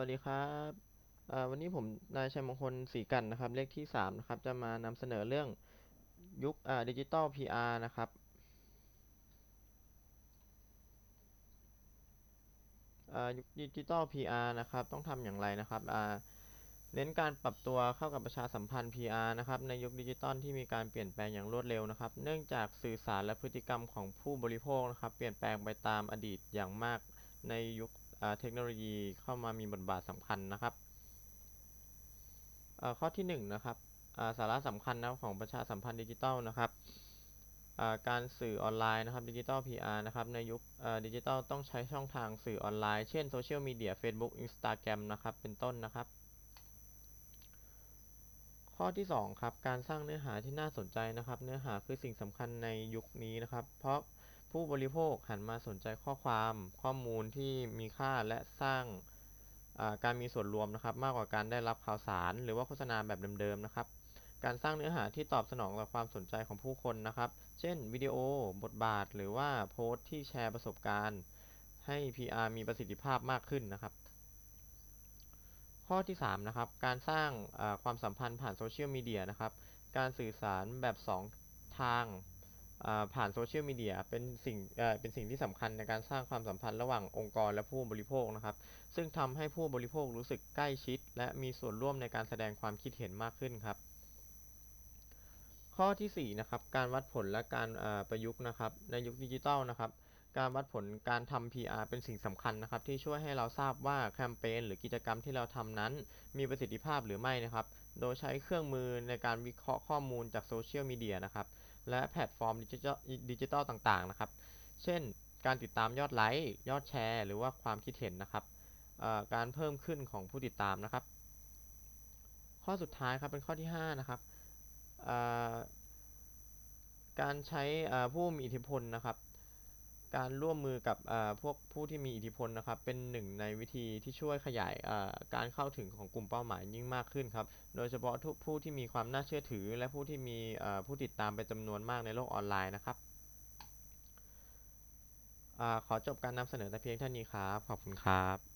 วัสดีครับวันนี้ผมนายชัยมงคลศรีกันต์นะครับ เลขที่สามนะครับ จะมานำเสนอเรื่องยุคดิจิตอล PR นะครับ ยุคดิจิตอล PR นะครับ ต้องทำอย่างไรนะครับ เน้นการปรับตัวเข้ากับประชาสัมพันธ์ PR นะครับ ในยุคดิจิตอลที่มีการเปลี่ยนแปลงอย่างรวดเร็วนะครับ เนื่องจากสื่อสารและพฤติกรรมของผู้บริโภคนะครับ เปลี่ยนแปลงไปตามอดีตอย่างมากในยุค เทคโนโลยีเข้ามามีบทบาทสำคัญนะครับข้อที่หนึ่งนะครับสาระสำคัญนะของประชาสัมพันธ์ดิจิทัลนะครับการสื่อออนไลน์นะครับดิจิทัล PR นะครับในยุคดิจิทัลต้องใช้ช่องทางสื่อออนไลน์ เช่นโซเชียลมีเดีย Facebook Instagram นะครับ เป็นต้นนะครับ ข้อที่สองครับ การสร้างเนื้อหาที่น่าสนใจนะครับ เนื้อหาคือสิ่งสำคัญในยุคนี้นะครับ เพราะ ผู้บริโภคหันมาสนใจข้อความข้อมูลที่มีค่าและสร้างการมีส่วนรวมนะครับ มากกว่าการได้รับข่าวสาร หรือว่าโฆษณาแบบเดิมๆนะครับ การสร้างเนื้อหาที่ตอบสนองต่อความสนใจของผู้คนนะครับ เช่นวิดีโอ บทบาท หรือว่าโพสต์ที่แชร์ประสบการณ์ ให้ PR มีประสิทธิภาพมากขึ้นนะครับ ข้อที่ 3 นะครับ การสร้างความสัมพันธ์ผ่านโซเชียลมีเดียนะครับ การสื่อสารแบบ 2 ทาง ผ่านโซเชียลมีเดียเป็นสิ่งเป็นสิ่งที่สำคัญในการสร้างความสัมพันธ์ระหว่างองค์กรและผู้บริโภคนะครับ ซึ่งทำให้ผู้บริโภครู้สึกใกล้ชิด และมีส่วนร่วมในการแสดงความคิดเห็นมากขึ้นครับ ข้อที่4นะครับการวัดผลและการประยุกต์นะครับ ในยุคดิจิทัลนะครับ การวัดผลการทำ PR เป็นสิ่งสำคัญนะครับ ที่ช่วยให้เราทราบว่าแคมเปญหรือกิจกรรมที่เราทำนั้น มีประสิทธิภาพหรือไม่นะครับ โดยใช้เครื่องมือในการวิเคราะห์ข้อมูลจากโซเชียลมีเดียนะครับ และแพลตฟอร์มดิจิทัลต่างๆนะครับ เช่น การติดตามยอดไลค์ ยอดแชร์ หรือว่าความคิดเห็นนะครับ การเพิ่มขึ้นของผู้ติดตามนะครับ ข้อสุดท้ายครับเป็นข้อที่ 5 นะครับ การใช้ผู้มีอิทธิพลนะครับ การร่วมมือกับเอ่อพวกผู้ที่มีอิทธิพลนะครับ เป็นหนึ่งในวิธีที่ช่วยขยายเอ่อการเข้าถึงของกลุ่มเป้าหมายยิ่งมากขึ้นครับ โดยเฉพาะทุกผู้ที่มีความน่าเชื่อถือ และผู้ที่มีเอ่อผู้ติดตามเป็นจำนวนมากในโลกออนไลน์นะครับอ่าขอจบการนำเสนอแต่เพียงเท่านี้ครับ ขอบคุณครับ